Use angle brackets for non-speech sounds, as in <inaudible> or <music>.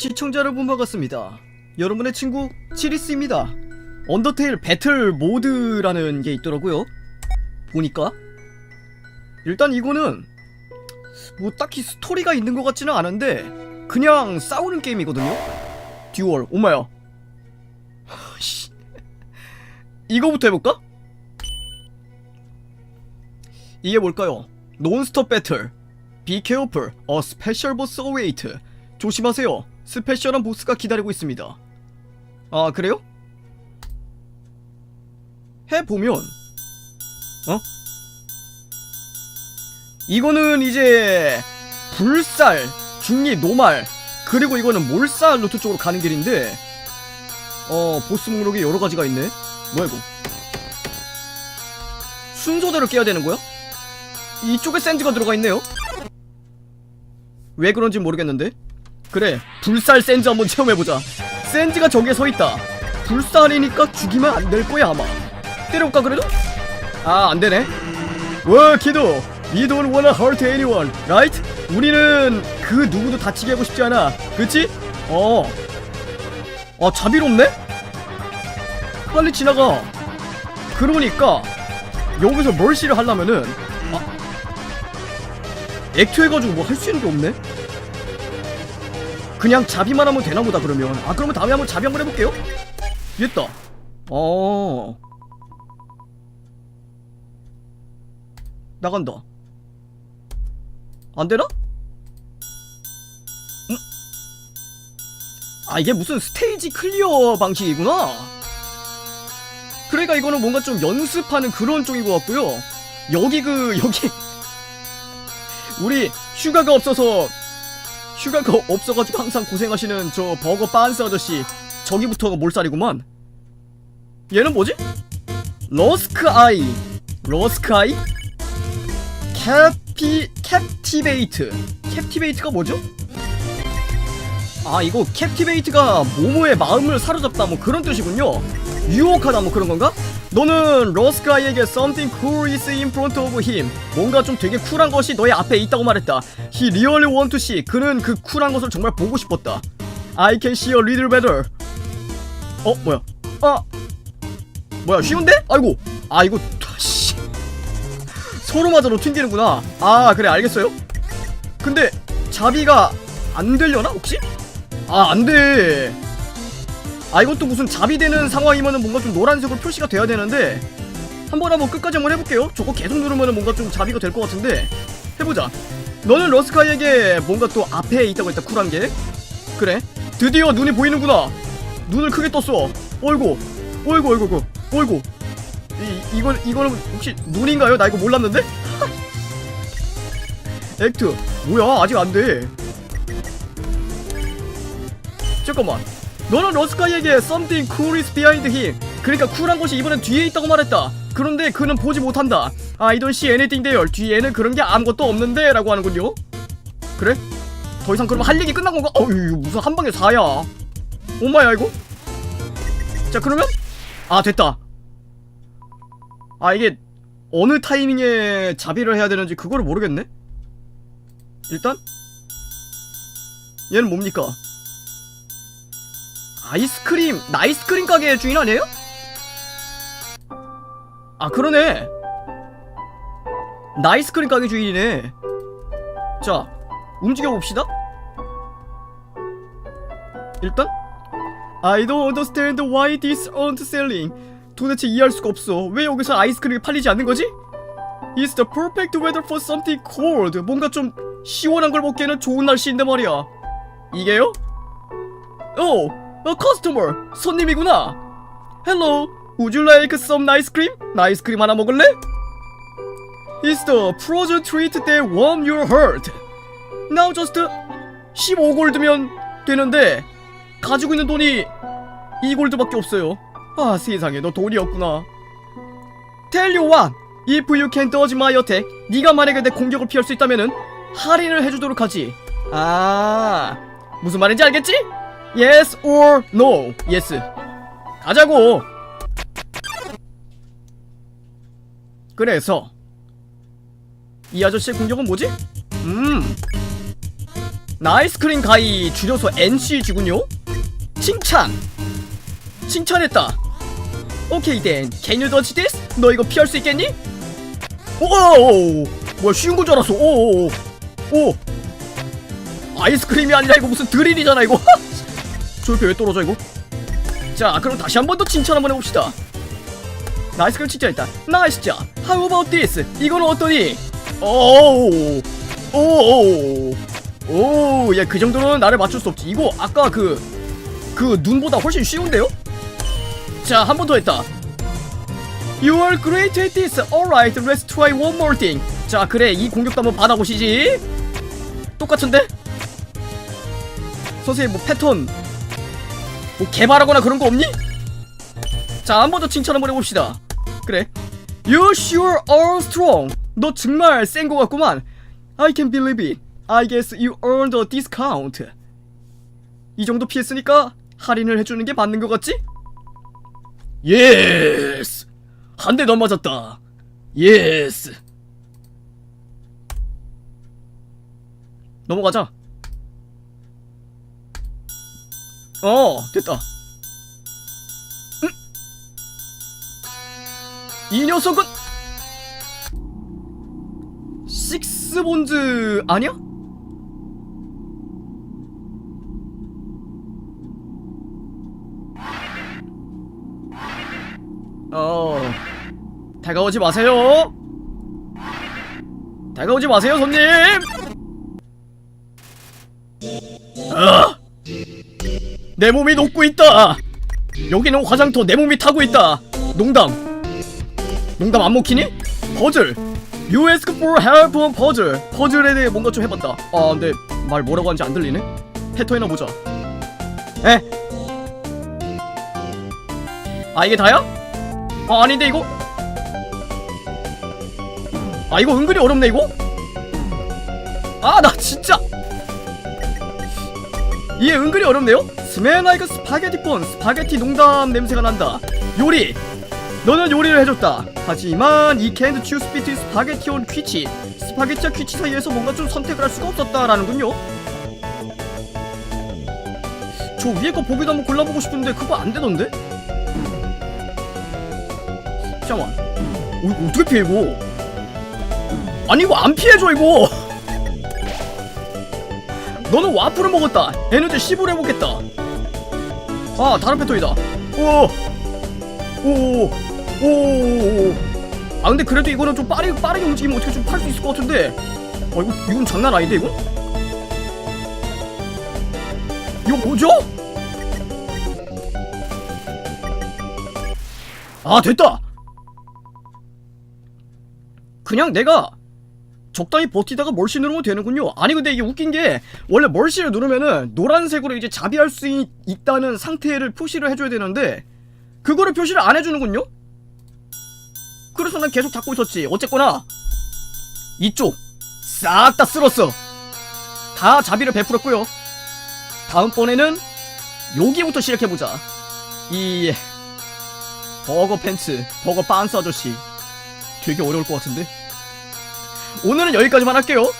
시청자 여러분 반갑습니다. 여러분의 친구 치리스입니다. 언더테일 배틀 모드라는 게 있더라고요. 보니까 일단 이거는 뭐 딱히 스토리가 있는 것 같지는 않은데 그냥 싸우는 게임이거든요. 듀얼 오마야. 씨. 이거부터 해볼까? 이게 뭘까요? 논스톱 배틀 Be careful, a special boss await. 조심하세요. 스페셜한 보스가 기다리고 있습니다. 아, 그래요? 해보면, 어? 이거는 이제, 불살, 중립, 노말, 그리고 이거는 몰살 루트 쪽으로 가는 길인데, 어, 보스 목록이 여러 가지가 있네? 뭐야, 이거? 순서대로 깨야 되는 거야? 이쪽에 샌드가 들어가 있네요? 왜 그런지 모르겠는데 그래 불살 샌즈 한번 체험해보자 샌즈가 저기에 서있다 불살이니까 죽이면 안 될 거야 아마 때려볼까 그래도? 아 안되네 와 키도 We don't wanna hurt anyone, right? 우리는 그 누구도 다치게 하고 싶지 않아 그치? 어. 아 자비롭네? 빨리 지나가 그러니까 여기서 멀시를 하려면은 액트 해가지고 뭐 할 수 있는 게 없네? 그냥 자비만 하면 되나 보다 그러면. 아 그러면 다음에 한번 자비 한번 해볼게요. 됐다. 어. 나간다. 안되나? 음? 아 이게 무슨 스테이지 클리어 방식이구나. 그러니까 이거는 뭔가 좀 연습하는 그런 쪽인 것 같고요. 여기 그 <laughs> 여기 우리 휴가가 없어서 휴가가 없어가지고 항상 고생하시는 저 버거 빤스 아저씨 저기부터가 몰살이구만 얘는 뭐지? 러스크 아이 러스크 아이? 캐피 캡티베이트 캡티베이트가 뭐죠? 아 이거 캡티베이트가 모모의 마음을 사로잡다 뭐 그런 뜻이군요 유혹하다 뭐 그런 건가? 너는 러스카이에게 something cool is in front of him. 뭔가 좀 되게 쿨한 것이 너의 앞에 있다고 말했다. He really want to see. 그는 그 쿨한 것을 정말 보고 싶었다. I can see a little better. 어 뭐야? 아! 뭐야 쉬운데? 아이고! 아 이거 씨. 서로 맞아로 튕기는구나. 아 그래 알겠어요. 근데 자비가 안 되려나 혹시? 아 안돼 아 이것도 무슨 자비되는 상황이면은 뭔가 좀 노란색으로 표시가 돼야 되는데 한번 한번 끝까지 한번 해볼게요. 저거 계속 누르면은 뭔가 좀 자비가 될 것 같은데 해보자. 너는 러스카이에게 뭔가 또 앞에 있다고 했다 쿨한 게. 그래? 드디어 눈이 보이는구나. 눈을 크게 떴어. 어이구 어이구 어이구 어이구 어이구. 이, 이건 이거는 혹시 눈인가요? 나 이거 몰랐는데? <laughs> 액트 뭐야? 아직 안돼. 잠깐만 너는 러스카이에게 something cool is behind him. 그러니까 쿨한 것이 이번엔 뒤에 있다고 말했다. 그런데 그는 보지 못한다. I don't see anything there. 뒤에는 그런 게 아무것도 없는데 라고 하는군요. 그래? 더 이상 그러면 할 얘기 끝난 건가? 어휴 무슨 한 방에 4야. 오마야 이거? 자 그러면? 아 됐다. 아 이게 어느 타이밍에 자비를 해야 되는지 그거를 모르겠네? 일단? 얘는 뭡니까 아이스크림 나이스크림 가게 주인 아니에요? 아 그러네. 나이스크림 가게 주인이네. 자 움직여 봅시다. 일단 I don't understand why this aren't selling. 도대체 이해할 수가 없어. 왜 여기서 아이스크림이 팔리지 않는 거지? It's the perfect weather for something cold. 뭔가 좀 시원한 걸 먹기에는 좋은 날씨인데 말이야. 이게요? 오 어, 커스터머 손님이구나. Hello, would you like some ice cream? 나 아이스크림 하나 먹을래? It's the frozen treat that warm your heart. Now just 15골드면 되는데 가지고 있는 돈이 2골드밖에 없어요. 아 세상에 너 돈이 없구나. Tell you what, if you can dodge my attack, 네가 만약에 내 공격을 피할 수 있다면은 할인을 해주도록 하지. 아 무슨 말인지 알겠지? Yes or no? Yes. 가자고. 그래서 이 아저씨의 공격은 뭐지? 음. 나 아이스크림 가이 줄여서 NCG군요 칭찬 칭찬했다 오케이 댄 Can you dodge this? 너 이거 피할 수 있겠니? 오오오 뭐야 쉬운 건 줄 알았어 오오오 오 아이스크림이 아니라 이거 무슨 드릴이잖아 이거 <laughs> 저렇게 왜 떨어져 이거 자 그럼 다시 한 번 더 칭찬 한번 해봅시다 나 아이스크림 칭찬했다 나이스 자 How about this? 이거는 어떠니? 오오오 오오오 오야 그 정도는 나를 맞출 수 없지 이거 아까 그 그 눈보다 훨씬 쉬운데요? 자 한 번 더 했다 You are great at this. Alright, let's try one more thing. 자, 그래. 이 공격도 한번 받아보시지. 똑같은데? 선생님, 뭐 패턴 뭐 개발하거나 그런 거 없니? 자, 한 번 더 칭찬 한번 해봅시다. 그래. You sure are strong. 너 정말 센 거 같구만. I can believe it. I guess you earned a discount. 이 정도 피했으니까 할인을 해주는 게 맞는 것 같지? 예스. 한 대 더 맞았다. 예스. 넘어가자. 어, 됐다. 응? 이 녀석은 식스본즈 아니야? 어. 다가오지 마세요. 다가오지 마세요, 손님. 아! 내 몸이 녹고 있다. 여기는 화장터 내 몸이 타고 있다. 농담. 농담 안 먹히니? 퍼즐. You ask for help on 퍼즐. 퍼즐에 대해 뭔가 좀 해봤다. 아, 근데 말 뭐라고 하는지 안 들리네. 패턴이나 보자. 에? 아 이게 다야? 아 아닌데 이거? 아 이거 은근히 어렵네 이거? 아 나 진짜 이게 은근히 어렵네요? 스멜 라이크 스파게티 콘 스파게티 농담 냄새가 난다. 요리! 너는 요리를 해줬다. 하지만 이 캔드 츄 스피트 스파게티 온 퀴치 스파게티와 퀴치 사이에서 뭔가 좀 선택을 할 수가 없었다라는군요. 저 위에 거 보기도 한번 골라보고 싶은데 그거 안 되던데? 잠깐만. 어, 이거 어떻게 피해 이거? 아니 이거 안 피해줘 이거 너는 와플을 먹었다. 에너지 10으로 해보겠다. 아 다른 패턴이다. 오오오오아 근데 그래도 이거는 좀 빠르게 빠르게 움직이면 어떻게 좀 팔 수 있을 것 같은데. 아 이거 이건 장난 아닌데 이거 이거 뭐죠? 아 됐다! 그냥 내가 적당히 버티다가 멀시 누르면 되는군요. 아니 근데 이게 웃긴 게 원래 멀시를 누르면은 노란색으로 이제 자비할 수 있, 있다는 상태를 표시를 해줘야 되는데 그거를 표시를 안 해주는군요? 그래서 난 계속 잡고 있었지. 어쨌거나 이쪽 싹 다 쓸었어. 다 자비를 베풀었고요. 다음번에는 여기부터 시작해보자. 이 버거 팬츠 버거 빤스 아저씨. 되게 어려울 것 같은데 오늘은 여기까지만 할게요